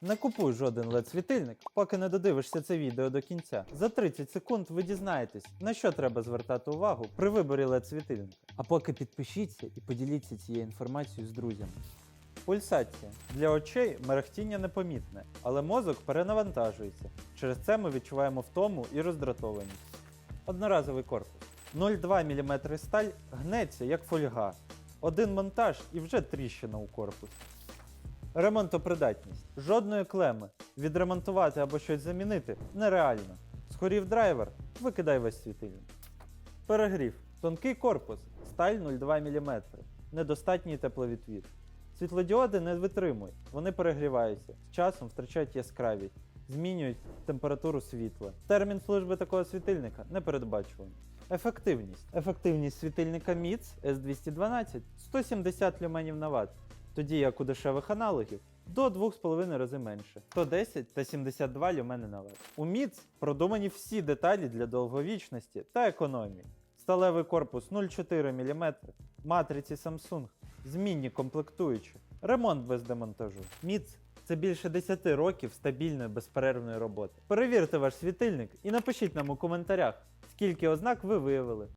Не купуй жоден led світильник, поки не додивишся це відео до кінця. За 30 секунд ви дізнаєтесь, на що треба звертати увагу при виборі led світильника. А поки підпишіться і поділіться цією інформацією з друзями. Пульсація. Для очей мерехтіння непомітне, але мозок перенавантажується. Через це ми відчуваємо втому і роздратованість. Одноразовий корпус. 0,2 мм сталь гнеться як фольга. Один монтаж і вже тріщина у корпусі. Ремонтопридатність. Жодної клеми. Відремонтувати або щось замінити нереально. Згорів драйвер, викидай весь світильник. Перегрів. Тонкий корпус, сталь 0,2 мм. Недостатній тепловідвід. Світлодіоди не витримують, вони перегріваються, з часом втрачають яскравість, змінюють температуру світла. Термін служби такого світильника не передбачуваний. Ефективність. Ефективність світильника MITS S212 170 люменів на Вт, тоді як у дешевих аналогів до 2,5 рази менше 110 та 72 люмени на Вт. У MITS продумані всі деталі для довговічності та економії. Сталевий корпус 0,4 мм, матриці Samsung, змінні комплектуючі, ремонт без демонтажу. Міц це більше 10 років стабільної безперервної роботи. Перевірте ваш світильник і напишіть нам у коментарях, скільки ознак ви виявили.